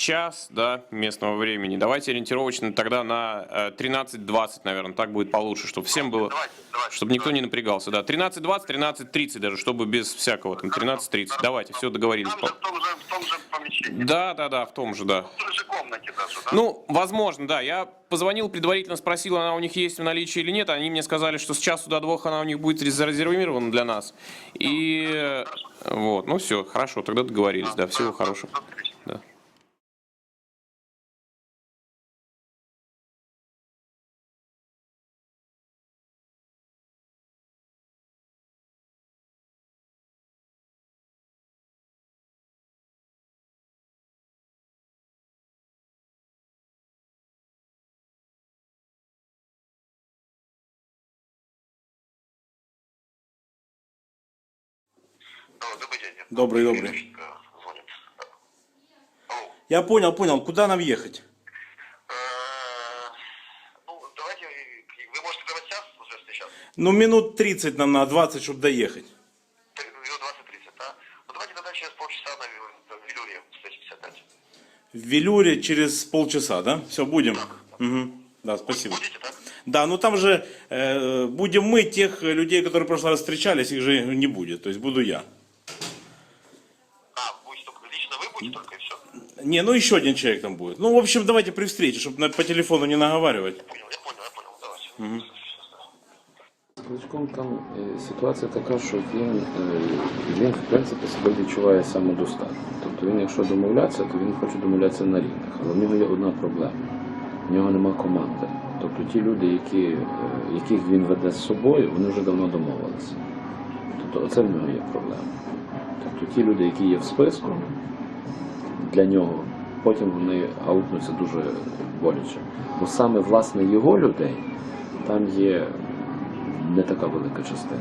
час да, местного времени. Давайте ориентировочно тогда на э, 13.20, наверное, так будет получше, чтобы всем было, Давайте, давайте. чтобы никто не напрягался. Да, 13.20, 13.30 даже, чтобы без всякого там 13.30. Давайте, все договорились. Там же, в том же, в том же помещении. Да, да, да, в том же, да. В той же комнате даже, да? Ну, возможно, да. Я позвонил предварительно, спросил, она у них есть в наличии или нет. Они мне сказали, что с часу до двух она у них будет зарезервирована для нас. И э, вот, ну все, хорошо, тогда договорились, да, всего хорошего. Добрый день. Добрый, добрый. Я понял, понял. Куда нам ехать? Э, Ну? Ну, минут 30 нам на 20, чтобы доехать. Три- Минут 20-30, да? Ну, давайте тогда через полчаса на Вил- в Вилюре встретимся опять. В Велюре через полчаса, да? Все, будем. Угу. Да, спасибо. Будете, да? Да, ну там же э, будем мы, тех людей, которые в прошлый раз встречались, их же не будет. То есть буду я. Будете только и все? Не, ну еще один человек там будет. Ну, в общем, давайте при встрече, чтобы по телефону не наговаривать. Понял, я понял, я понял, давайте. З Кличком там е, ситуація така, що він, він в принципі себе відчуває самодостатньо. Тобто він, якщо домовлятися, то він хоче домовлятися на рівних. Але в нього є одна проблема. В нього нема команди. Тобто ті люди, які, е, яких він веде з собою, вони вже давно домовилися. Тобто оце в нього є проблема. Тобто ті люди, які є в списку, для нього, потім вони аутнуться дуже боляче. Бо саме власне його людей там є не така велика частина.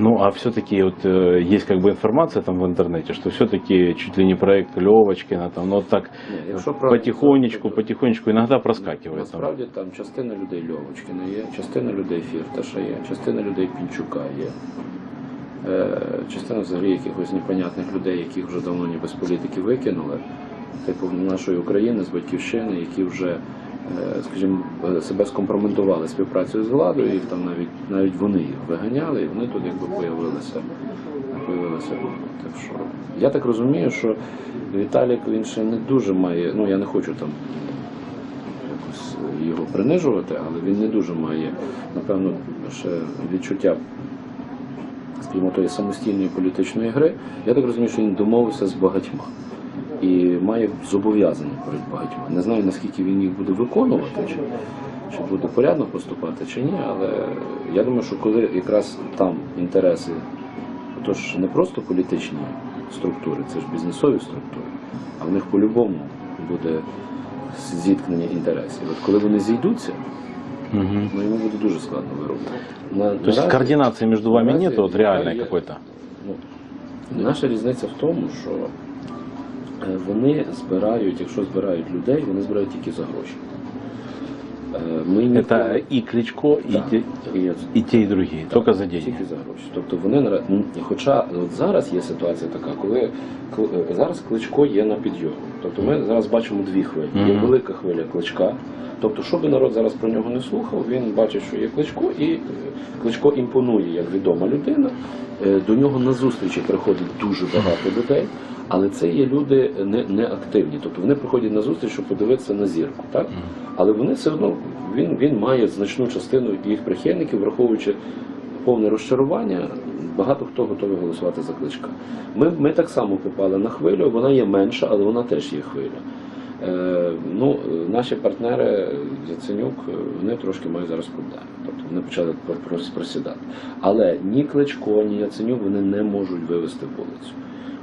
Ну, а все-таки вот э, есть как бы информация там в интернете, что все-таки чуть ли не проект Левочкина, там, ну так Ні, якщо потихонечку, потихонечку иногда проскакивает. Насправді там частина людей Льовочкина є, частина людей Фірташа є, частина людей Пінчука є. Е, частина взагалі якихось непонятних людей, яких вже давно ніби з політики викинули, типу нашої України з батьківщини, які вже, е, скажімо, себе скомпрометували співпрацею з владою, і там навіть навіть вони їх виганяли, і вони тут якби появилися. появилися. Так що я так розумію, що Віталік він ще не дуже має, ну я не хочу там його принижувати, але він не дуже має, напевно, ще відчуття, скажімо, тої самостійної політичної гри. Я так розумію, що він домовився з багатьма і має зобов'язання перед багатьма. Не знаю, наскільки він їх буде виконувати, чи, чи буде порядно поступати, чи ні, але я думаю, що коли якраз там інтереси, тож не просто політичні структури, це ж бізнесові структури, а в них по-любому буде зіткнення інтересів. От коли вони зійдуться, Мгм. ну йому буде дуже складно виробити. На, координації між наразі- координации между вами нет, реальної реальной є- какой-то? Ну, наша різниця в тому, що е, вони збирають, якщо збирають людей, вони збирають тільки за гроші. Е, Ми Это ніколи- и Кличко, и, Да. те, І- и те, и другие, только за деньги. Тільки за гроші. Тобто вони хоча от зараз є ситуація така, коли е, зараз кличко є на підйомі. Тобто ми зараз бачимо дві хвилі. Є велика хвиля кличка. Тобто, що би народ зараз про нього не слухав, він бачить, що є кличко, і е, кличко імпонує як відома людина. До нього на зустрічі приходить дуже багато людей, але це є люди не, не активні. Тобто вони приходять на зустріч, щоб подивитися на зірку. Так? Але вони все одно він, він має значну частину їх прихильників, враховуючи повне розчарування. Багато хто готовий голосувати за кличка. Ми, ми так само попали на хвилю, вона є менша, але вона теж є хвиля. Е, ну, наші партнери Яценюк, вони трошки мають зараз проблеми. Тобто вони почали просідати. Але ні Кличко, ні Яценюк вони не можуть вивести вулицю.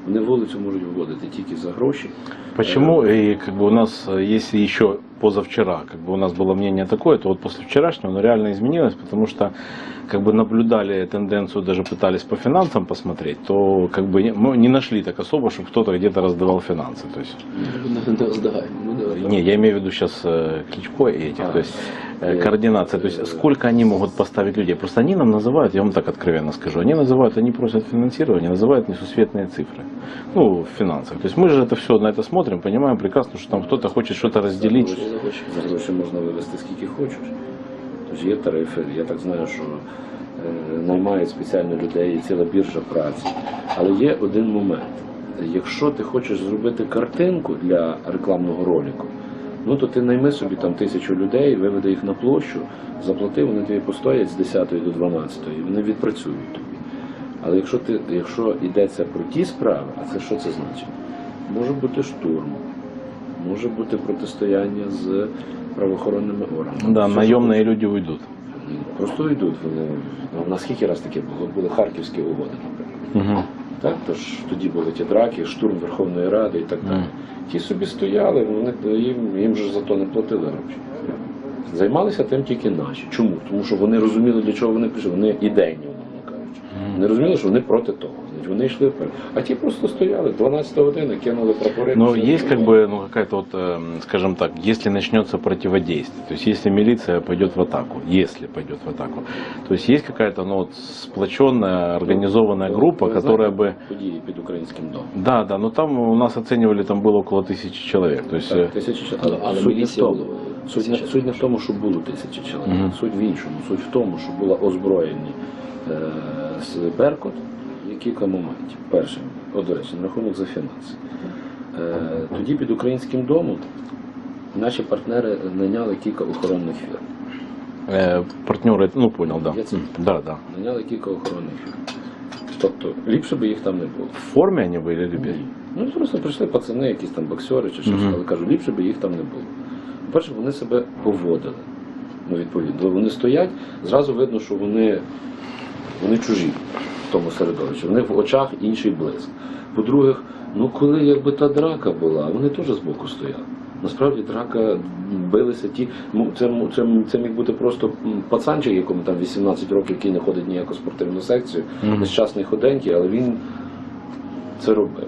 Вони вулицю можуть виводити тільки за гроші. Почему, и как бы у нас, є если еще позавчера, как бы у нас было мнение такое, то вот после вчерашнего оно реально изменилось, потому что как бы наблюдали тенденцию, даже пытались по финансам посмотреть, то как бы не- мы не нашли так особо, чтобы кто-то где-то раздавал финансы. То есть, Не роздагаємо. Ми не, я имею в виду сейчас Кличко и этих, А. то есть э, координация, то есть сколько они могут поставить людей. Просто они нам называют, я вам так откровенно скажу, они называют, они просят финансирование, называют несусветные цифры, ну, в финансах. То есть мы же это все на это смотрим, понимаем прекрасно, что там кто-то хочет что-то разделить. За гроші можна вивезти скільки хочеш. Тож є тарифи, я так знаю, що е, наймають спеціально людей, ціла біржа праці. Але є один момент. Якщо ти хочеш зробити картинку для рекламного ролику, ну то ти найми собі там тисячу людей, виведи їх на площу, заплати, вони тобі постоять з 10 до 12, і вони відпрацюють тобі. Але якщо ти, якщо йдеться про ті справи, а це що це значить? Може бути штурм, може бути протистояння з правоохоронними органами. Да, наемные люди уйдут. що Просто йдуть вони. Ну, скільки раз таке було? Були харківські угоди, наприклад. Мгм. Так, тож тоді були ті драки, штурм Верховної Ради і так далі. Мгм. Ті собі стояли, вони їм, їм же за то не платили гроші. Займалися тим тільки наші. Чому? Тому що вони розуміли, для чого вони прийшли. Вони ідейні, умовно кажучи. Вони розуміли, що вони проти того Значить, вони йшли вперед. А ті просто стояли 12 година, кинули прапори. Но пішли есть как додому. бы, ну какая-то вот, эм, скажем так, если начнется противодействие, то есть если милиция пойдет в атаку, если пойдет в атаку, то есть есть какая-то, ну вот, сплоченная, организованная группа, Ви которая знаєте бы, події під українським домом. да, да, но там у нас оценивали, там было около тысячи человек, то есть, Так, э, тисячі чоловік. Але, Але суть, не в міліція тому, було суть, не, тисяча суть не в тому, що було тисячі чоловік. Мгм. Суть в іншому. Суть в тому, що була озброєні е, з Беркут є кілька моментів. Перше, от, до речі, на рахунок за фінанси. Е, тоді під українським домом наші партнери наняли кілька охоронних фірм. э, партнеры, ну понял, да, Я це- да, да. Наняли кілька охоронних фірм. Тобто ліпше би їх там не було. В форме они были, ребят? Ну просто прийшли пацани, якісь там боксери чи щось, Мгм. але кажу, ліпше би їх там не було. По-перше, вони себе поводили. Ну, відповідно, вони стоять, зразу видно, що вони, вони чужі в тому середовищі. В них в очах інший блиск. По-друге, ну коли якби та драка була, вони теж збоку стояли. Насправді драка билися ті. ну, Це, це, це міг бути просто пацанчик, якому там 18 років, який не ходить ніяку спортивну секцію, нещасний худенький, але він це робив.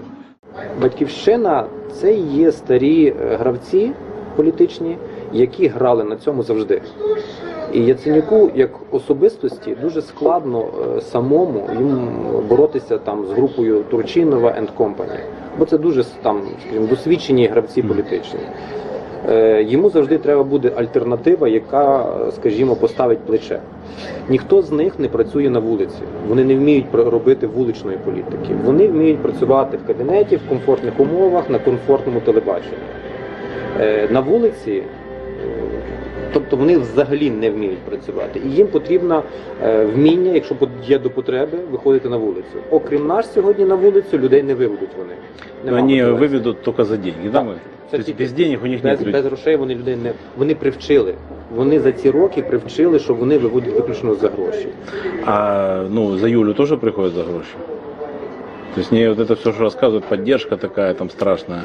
Батьківщина це є старі е, гравці політичні, які грали на цьому завжди. І Яценюку, як особистості, дуже складно е, самому їм боротися там з групою Турчинова and Company. Бо це дуже там, скажімо, досвідчені гравці політичні. Е, Йому завжди треба буде альтернатива, яка, скажімо, поставить плече. Ніхто з них не працює на вулиці. Вони не вміють робити вуличної політики. Вони вміють працювати в кабінеті, в комфортних умовах, на комфортному телебаченні. Е, На вулиці, тобто вони взагалі не вміють працювати. І їм потрібно е, вміння, якщо є до потреби, виходити на вулицю. Окрім нас сьогодні на вулицю людей не виведуть вони. Нема Они мотивації. выведут только за деньги, да? Так. мы? Це То есть тільки без денег у них нет без, людей. без грошей вони людей не вони привчили. Вони за ці роки привчили, що вони виводять виключно за гроші. А ну, за Юлю тоже приходят за гроши? То есть мне вот это все, что рассказывают, поддержка такая там страшная.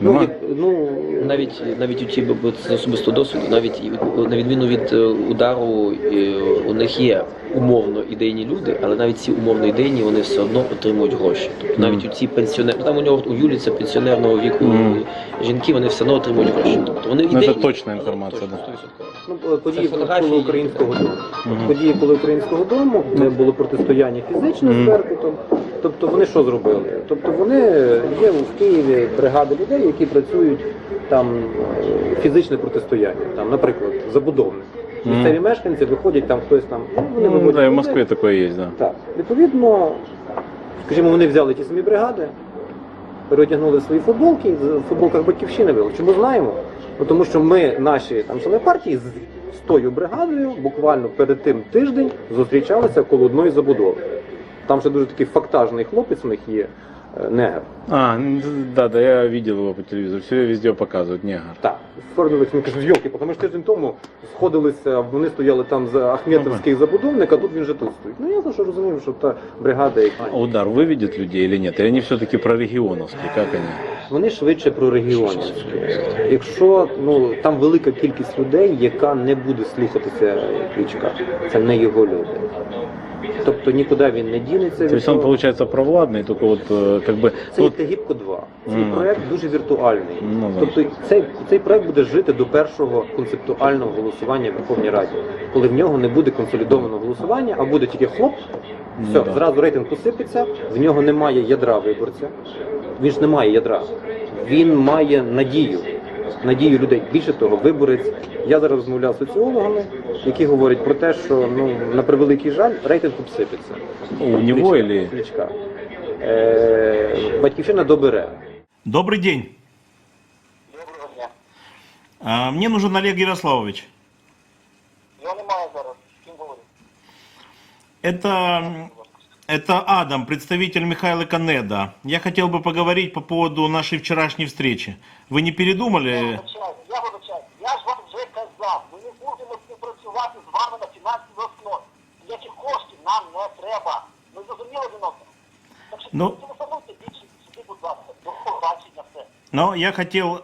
Ну, від- ну Навіть навіть у ті бо це з особистого досвіду, навіть на відміну від е, удару, е, у них є умовно ідейні люди, але навіть ці умовно ідейні вони все одно отримують гроші. Тобто навіть у ці пенсіонери, там у нього у Юлі це пенсіонерного віку жінки, вони все одно отримують гроші. Тобто вони Ну, це ідейні, точна але інформація, точно, да. ну події коли українського дому. Події коли українського дому, де було протистояння фізичне Мгм. з Беркутом. Тобто вони що зробили? Тобто вони є в Києві бригади людей, які працюють там е, фізичне протистояння. Там, наприклад, забудовник. Місцеві мешканці виходять там хтось там. ну, Вони виводять да, в. Москве такое есть, да. Так, відповідно, скажімо, вони взяли ті самі бригади, переодягнули свої футболки, в футболках батьківщини вели. Чому знаємо? Ну, тому що ми, наші там члени партії, з, з тою бригадою буквально перед тим тиждень зустрічалися коло одної забудови. Там ще дуже такий фактажний хлопець у них є, е, негр. А, ну, да, да, я видел его по телевизору, все везде показывают, негр. Так, оформилися, він каже, йолки, тому що тиждень тому сходилися, вони стояли там за Ахметовський забудовник, а тут він вже тут стоїть. Ну я за що розумію, що та бригада, яка А удар выведет людей или нет? Или они все-таки про регионовские, как они? Вони швидше про регіонівські. Якщо ну там велика кількість людей, яка не буде слухатися Кличка, це не його люди. Тобто нікуди він не дінеться. То від есть он того. получается провладный, только вот э, как бы... Це вот- є Тегібко 2. Цей Мгм. проект дуже віртуальний. Ну, да. тобто цей, цей проект буде жити до першого концептуального голосування в Верховній Раді, коли в нього не буде консолідованого голосування, а буде тільки хлоп, все, Ну, да. зразу рейтинг посипеться, в нього немає ядра виборця. Він ж не має ядра. Він має надію. Надію людей. Більше того, виборець. Я зараз розмовляв з соціологами, які говорять про те, що ну на превеликий жаль, рейтинг обсипеться. У него или... Кличка. Е, Батьківщина добере. Добрый день. Доброго дня. А, Мне нужен Олег Ярославович. Я не маю зараз. З ким говорю? Это, это Адам, представитель Михаила Канеда. Я хотел бы поговорить по поводу нашей вчерашней встречи. Вы не передумали? Я вибачаю. Я ж вам вже казав, ми не будемо співпрацювати з вами на фінансовій основі. Ніяких коштів нам не треба. Ми зрозуміли один одного. Так що Ну. телефонуйте більше сюди, будь ласка. До побачення все. Но я хотел